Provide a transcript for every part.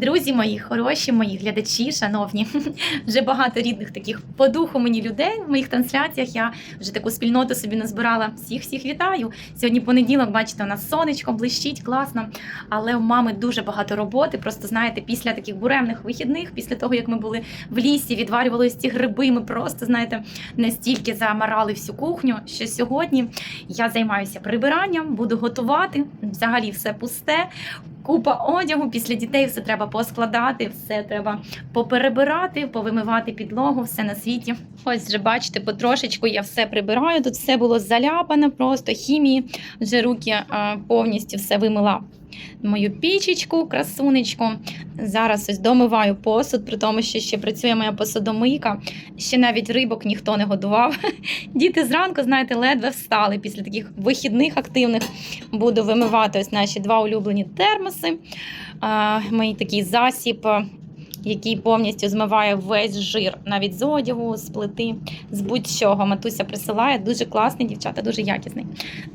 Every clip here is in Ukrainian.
Друзі мої, хороші мої глядачі, шановні, вже багато рідних таких по духу мені людей в моїх трансляціях. Я вже таку спільноту собі назбирала. Всіх всіх вітаю. Сьогодні понеділок, бачите, у нас сонечко блищить, класно. Але у мами дуже багато роботи. Просто знаєте, після таких буремних вихідних, після того як ми були в лісі, відварювали ці гриби. Ми просто знаєте настільки замарали всю кухню, що сьогодні я займаюся прибиранням, буду готувати. Взагалі все пусте. Купа одягу після дітей все треба поскладати, все треба поперебирати, повимивати підлогу, все на світі. Ось вже бачите, потрошечку я все прибираю. Тут все було заляпане, просто хімії. Вже руки повністю все вимила. Мою пічечку, красунечку. Зараз ось домиваю посуд, при тому, що ще працює моя посудомийка. Ще навіть рибок ніхто не годував. Діти зранку, знаєте, ледве встали після таких вихідних активних. Буду вимивати ось наші два улюблені термоси. Мій такий засіб, який повністю змиває весь жир, навіть з одягу, з плити, з будь-чого. Матуся присилає. Дуже класний, дівчата, дуже якісний.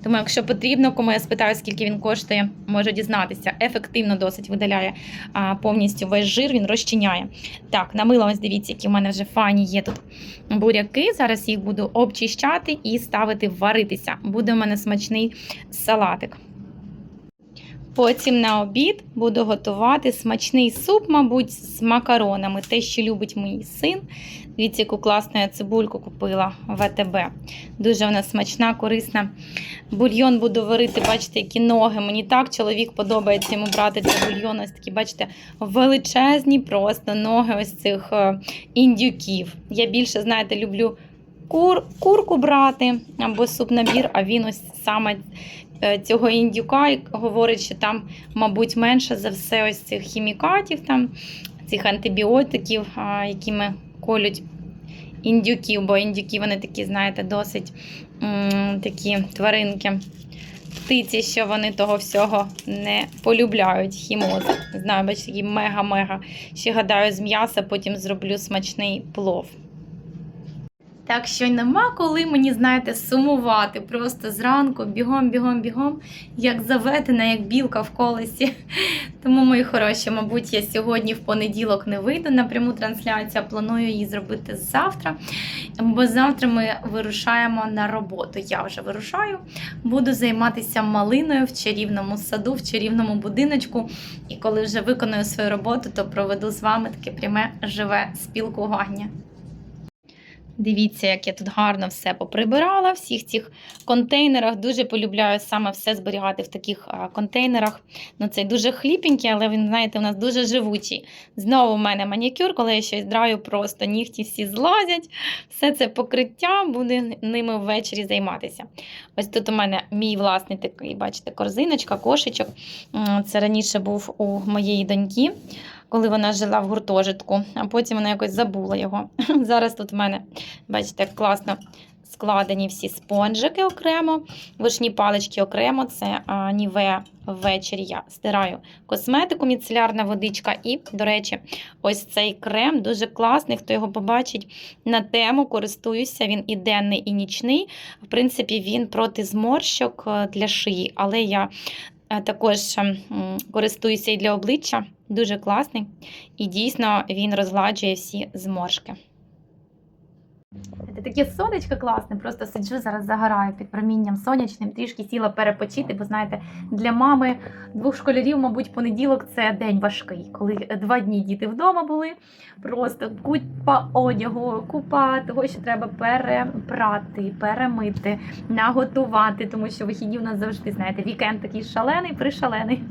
Тому, якщо потрібно, кому я спитаю, скільки він коштує, можу дізнатися. Ефективно досить видаляє а, повністю весь жир, він розчиняє. Так, намила, ось дивіться, які в мене вже фані є тут буряки. Зараз їх буду обчищати і ставити варитися. Буде у мене смачний салатик. Потім на обід буду готувати смачний суп, мабуть, з макаронами. Те, що любить мій син. Дивіться, яку класну я цибульку купила в АТБ. Дуже вона смачна, корисна. Бульйон буду варити, бачите, які ноги. Мені так чоловік подобається йому брати цей бульйон. Ось такі, бачите, величезні просто ноги ось цих е, індюків. Я більше, знаєте, люблю кур, курку брати або суп-набір, а він ось саме цього індюка і говорить, що там, мабуть, менше за все ось цих хімікатів, там, цих антибіотиків, якими колють індюків, бо індюки вони такі, знаєте, досить такі тваринки. Птиці, що вони того всього не полюбляють хімоз. Знаю, бачите, такі мега-мега. Ще гадаю, з м'яса потім зроблю смачний плов. Так що нема коли мені, знаєте, сумувати просто зранку, бігом, бігом, бігом, як заветена, як білка в колесі. Тому, мої хороші, мабуть, я сьогодні в понеділок не вийду на пряму трансляцію, а планую її зробити завтра. Бо завтра ми вирушаємо на роботу. Я вже вирушаю, буду займатися малиною в чарівному саду, в чарівному будиночку. І коли вже виконую свою роботу, то проведу з вами таке пряме живе спілкування. Дивіться, як я тут гарно все поприбирала, в всіх цих контейнерах. Дуже полюбляю саме все зберігати в таких контейнерах. Ну, Цей дуже хліпенький, але він, знаєте, у нас дуже живучий. Знову в мене манікюр, коли я щось драю, просто нігті всі злазять. Все це покриття, буду ними ввечері займатися. Ось тут у мене мій власний такий, бачите, корзиночка, кошечок. Це раніше був у моєї доньки коли вона жила в гуртожитку, а потім вона якось забула його. Зараз тут в мене, бачите, як класно складені всі спонжики окремо, вишні палички окремо. Це а, ніве ввечері я стираю косметику, міцелярна водичка. І, до речі, ось цей крем дуже класний. Хто його побачить на тему, користуюся. Він і денний, і нічний. В принципі, він проти зморщок е, для шиї, але я е, також користуюся і для обличчя. Дуже класний. І дійсно він розгладжує всі зморшки. Таке сонечко класне, просто сиджу зараз загораю під промінням сонячним, трішки сіла перепочити, бо знаєте, для мами двох школярів, мабуть, понеділок це день важкий, коли два дні діти вдома були. Просто купа одягу, купа того, що треба перепрати, перемити, наготувати, тому що вихідні в нас завжди, знаєте, вікенд такий шалений, пришалений.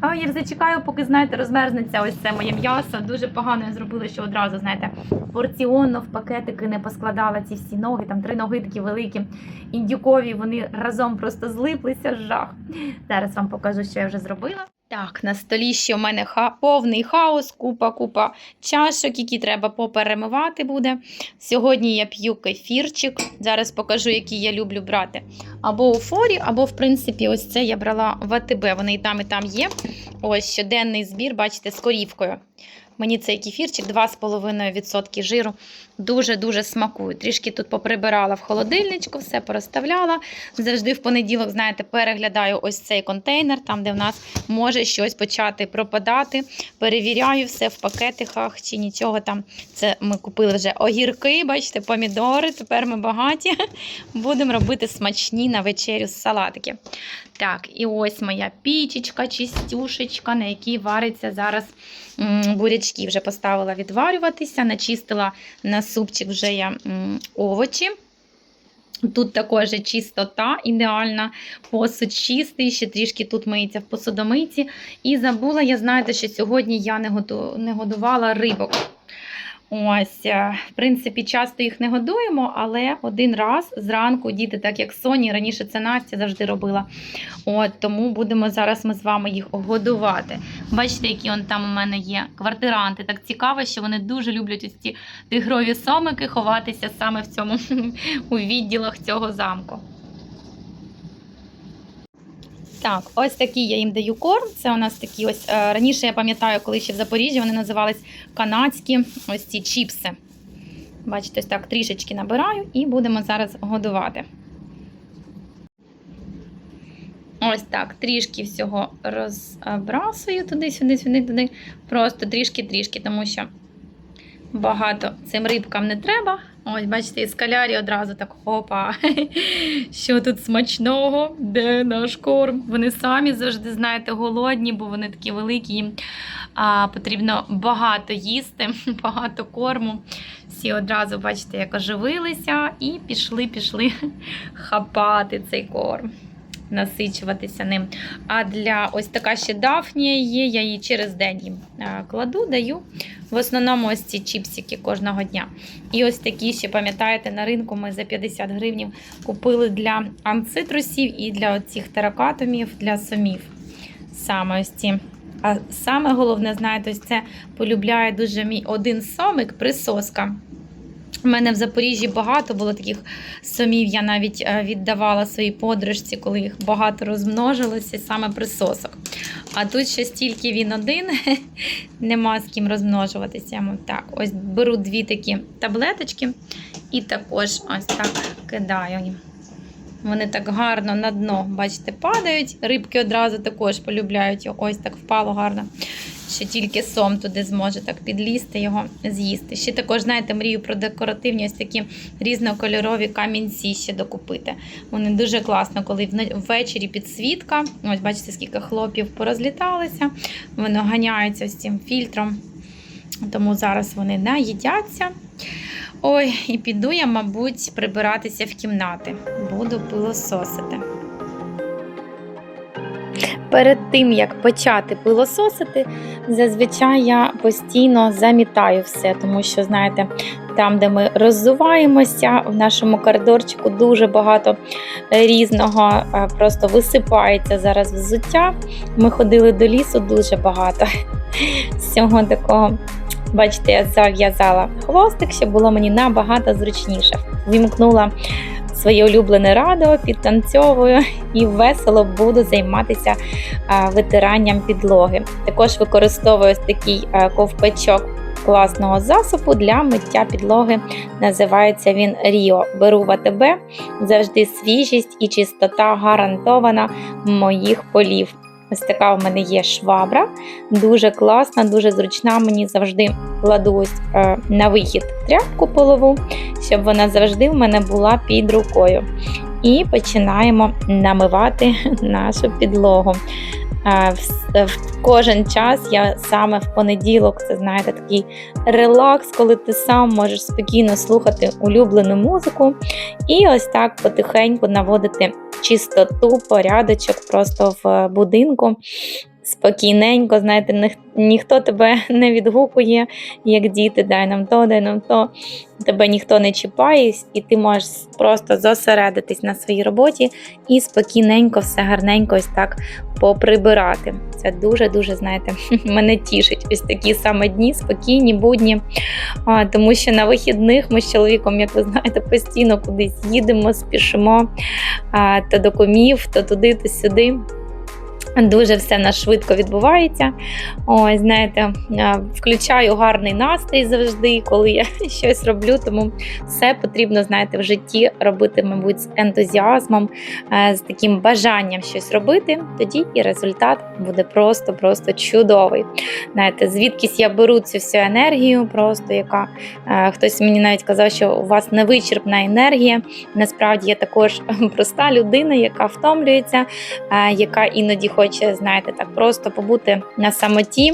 А я все чекаю, поки знаєте, розмерзнеться ось це моє м'ясо. Дуже погано я зробила, що одразу, знаєте, порціонно в пакетики не поскладала ці всі ноги, там три ноги такі великі, індюкові, вони разом просто злиплися жах. Зараз вам покажу, що я вже зробила. Так, на столі ще у мене ха повний хаос, купа, купа чашок, які треба поперемивати буде. Сьогодні я п'ю кефірчик. Зараз покажу, який я люблю брати. або у форі, або, в принципі, ось це я брала в АТБ. Вони і там, і там є. Ось щоденний збір, бачите, з корівкою. Мені цей кефірчик 2,5% жиру дуже-дуже смакує. Трішки тут поприбирала в холодильничку, все порозставляла. Завжди в понеділок, знаєте, переглядаю ось цей контейнер, там, де в нас може щось почати пропадати. Перевіряю все в пакетиках чи нічого там. Це ми купили вже огірки, бачите, помідори. Тепер ми багаті. Будемо робити смачні на вечерю салатики. Так, і ось моя пічечка, чистюшечка, на якій вариться зараз бурячки. Вже поставила відварюватися, начистила на супчик вже я овочі. Тут також чистота ідеальна, посуд чистий, ще трішки тут миється в посудомийці. І забула, я знаєте, що сьогодні я не, годувала рибок. Ось, е, в принципі, часто їх не годуємо, але один раз зранку діти, так як Соні, раніше це Настя завжди робила. От, тому будемо зараз ми з вами їх годувати. Бачите, які он там у мене є квартиранти. Так цікаво, що вони дуже люблять ось ці тигрові сомики ховатися саме в цьому у відділах цього замку. Так, ось такий я їм даю корм. Це у нас такі ось е, раніше я пам'ятаю, коли ще в Запоріжжі вони називались канадські ось ці чіпси. Бачите, ось так трішечки набираю і будемо зараз годувати. Ось так, трішки всього розбрасую туди-сюди, сюди, туди. Просто трішки-трішки, тому що багато цим рибкам не треба. Ось, бачите, із калярі одразу так хопа. Що тут смачного? Де наш корм? Вони самі завжди, знаєте, голодні, бо вони такі великі, а, потрібно багато їсти, багато корму. Всі одразу, бачите, як оживилися і пішли-пішли хапати цей корм. Насичуватися ним. А для ось така ще дафнія є, я її через день їм кладу, даю. В основному ось ці чіпсики кожного дня. І ось такі ще, пам'ятаєте, на ринку ми за 50 гривнів купили для анцитрусів і для цих теракатомів, для сомів. Саме ось ці. А саме головне, знаєте, ось це полюбляє дуже мій один сомик присоска. У мене в Запоріжжі багато було таких сомів. Я навіть е, віддавала своїй подружці, коли їх багато розмножилося, саме присосок. А тут ще стільки він один, нема з ким розмножуватися. Так, ось беру дві такі таблеточки і також ось так кидаю. Вони так гарно на дно, бачите, падають. Рибки одразу також полюбляють його. Ось так впало гарно. Що тільки сом туди зможе так підлізти, його з'їсти. Ще також, знаєте, мрію про декоративні ось такі різнокольорові камінці ще докупити. Вони дуже класно, коли ввечері підсвітка. Ось бачите, скільки хлопів порозліталися. Воно ганяється ось цим фільтром. Тому зараз вони наїдяться. Ой, і піду я, мабуть, прибиратися в кімнати. Буду пилососити. Перед тим, як почати пилососити, зазвичай я постійно замітаю все, тому що, знаєте, там, де ми роззуваємося, в нашому коридорчику дуже багато різного е, просто висипається зараз взуття. Ми ходили до лісу дуже багато всього такого. Бачите, я зав'язала хвостик, щоб було мені набагато зручніше. Вімкнула своє улюблене радіо, підтанцьовую і весело буду займатися витиранням підлоги. Також використовую такий ковпачок класного засобу для миття підлоги. Називається він Ріо. Беру в АТБ, завжди свіжість і чистота гарантована моїх полів. Ось така у мене є швабра, дуже класна, дуже зручна. Мені завжди кладу ось е, на вихід тряпку полову, щоб вона завжди в мене була під рукою. І починаємо намивати нашу підлогу. Е, в, в кожен час я саме в понеділок, це знаєте, такий релакс, коли ти сам можеш спокійно слухати улюблену музику і ось так потихеньку наводити чистоту, порядочок просто в будинку. Спокійненько, знаєте, ніх- ніхто тебе не відгукує, як діти, дай нам то, дай нам то. Тебе ніхто не чіпає, і ти можеш просто зосередитись на своїй роботі і спокійненько, все гарненько ось так поприбирати. Це дуже-дуже, знаєте, мене тішить. Ось такі саме дні, спокійні, будні. А, тому що на вихідних ми з чоловіком, як ви знаєте, постійно кудись їдемо, спішимо а, то до комів, то туди, то сюди. Дуже все в швидко відбувається. Ось, знаєте, включаю гарний настрій завжди, коли я щось роблю. Тому все потрібно, знаєте, в житті робити, мабуть, з ентузіазмом, е, з таким бажанням щось робити. Тоді і результат буде просто-просто чудовий. Знаєте, звідкись я беру цю всю енергію, просто яка е, хтось мені навіть казав, що у вас невичерпна енергія. Насправді я також проста людина, яка втомлюється, е, яка іноді хоче, знаєте, так просто побути на самоті,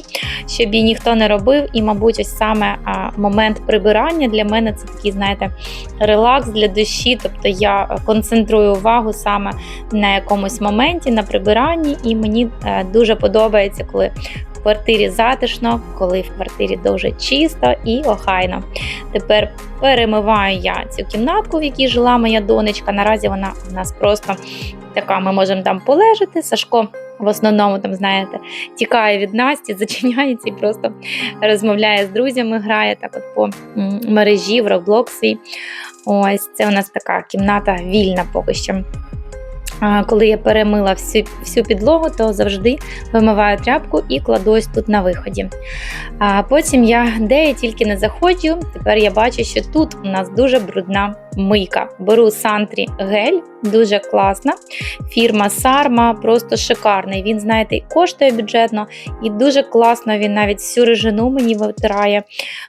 щоб її ніхто не робив. І, мабуть, ось саме момент прибирання для мене це такий, знаєте, релакс для душі. Тобто я концентрую увагу саме на якомусь моменті, на прибиранні, і мені е, дуже подобається, коли в квартирі затишно, коли в квартирі дуже чисто і охайно. Тепер перемиваю я цю кімнатку, в якій жила моя донечка. Наразі вона у нас просто така. Ми можемо там полежати. Сашко в основному там, знаєте, тікає від Насті, зачиняється і просто розмовляє з друзями, грає так от по мережі в Roblox свій. Ось це у нас така кімната вільна поки що. Коли я перемила всю, всю підлогу, то завжди вимиваю тряпку і кладу ось тут на виході. А потім я де я тільки не заходжу, тепер я бачу, що тут у нас дуже брудна мийка. Беру Сантрі гель, дуже класна. Фірма Сарма, просто шикарний. Він, знаєте, коштує бюджетно, і дуже класно він навіть всю режину мені витирає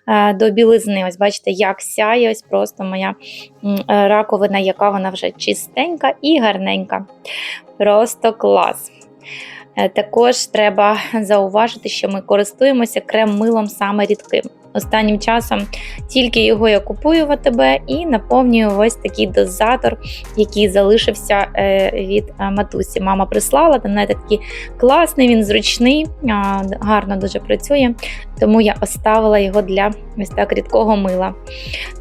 е, до білизни. Ось бачите, як сяє ось просто моя е, раковина, яка вона вже чистенька і гарненька. Просто клас. Е, Також треба зауважити, що ми користуємося крем-милом саме рідким. Останнім часом тільки його я купую в АТБ і наповнюю ось такий дозатор, який залишився е, від е, матусі. Мама прислала, там знаєте, такий класний, він зручний, гарно дуже працює. Тому я оставила його для ось рідкого мила.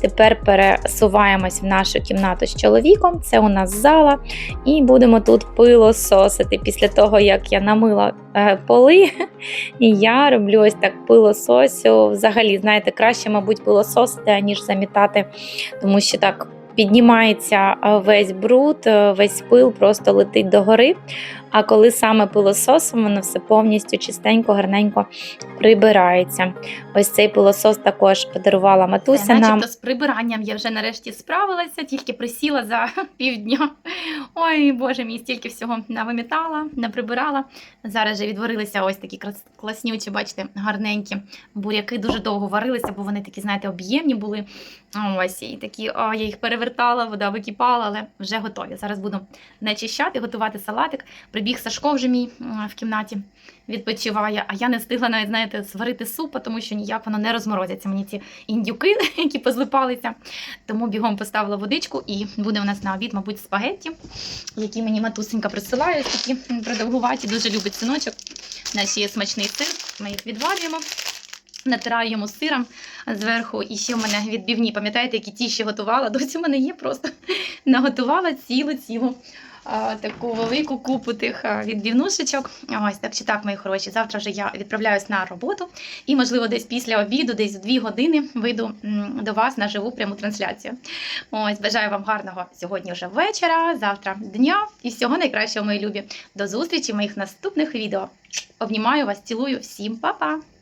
Тепер пересуваємось в нашу кімнату з чоловіком. Це у нас зала, і будемо тут пилососити. Після того, як я намила е, поли, і я роблю ось так пилососю. Взагалі, знаєте, краще, мабуть, було сосити, аніж замітати, тому що так. Піднімається весь бруд, весь пил просто летить догори. А коли саме пилососом, воно все повністю чистенько, гарненько прибирається. Ось цей пилосос також подарувала матуся Все, нам. начебто з прибиранням я вже нарешті справилася, тільки присіла за півдня. Ой, боже мій, стільки всього навимітала, наприбирала. Зараз же відварилися ось такі класнючі, бачите, гарненькі буряки. Дуже довго варилися, бо вони такі, знаєте, об'ємні були. Ось, і такі, о, я їх перевертала, вода википала, але вже готові. Зараз буду начищати, готувати салатик. Прибіг Сашко вже мій в кімнаті відпочиває, а я не встигла навіть, знаєте, сварити суп, тому що ніяк воно не розморозяться. Мені ці індюки, які позлипалися. Тому бігом поставила водичку і буде у нас на обід, мабуть, спагетті, які мені матусенька присилає, такі продовгуваті, дуже любить синочок. У нас є смачний сир, ми їх відварюємо. Натираю йому сиром зверху. І ще в мене відбівні, пам'ятаєте, які ті ще готувала? Досі в мене є просто наготувала цілу-цілу таку велику купу тих а, відбівнушечок. Ось так чи так, мої хороші. Завтра вже я відправляюсь на роботу, і, можливо, десь після обіду, десь дві години вийду до вас на живу пряму трансляцію. Ось, бажаю вам гарного сьогодні вже вечора, завтра дня і всього найкращого, мої любі. До зустрічі в моїх наступних відео. Обнімаю вас, цілую, всім па-па!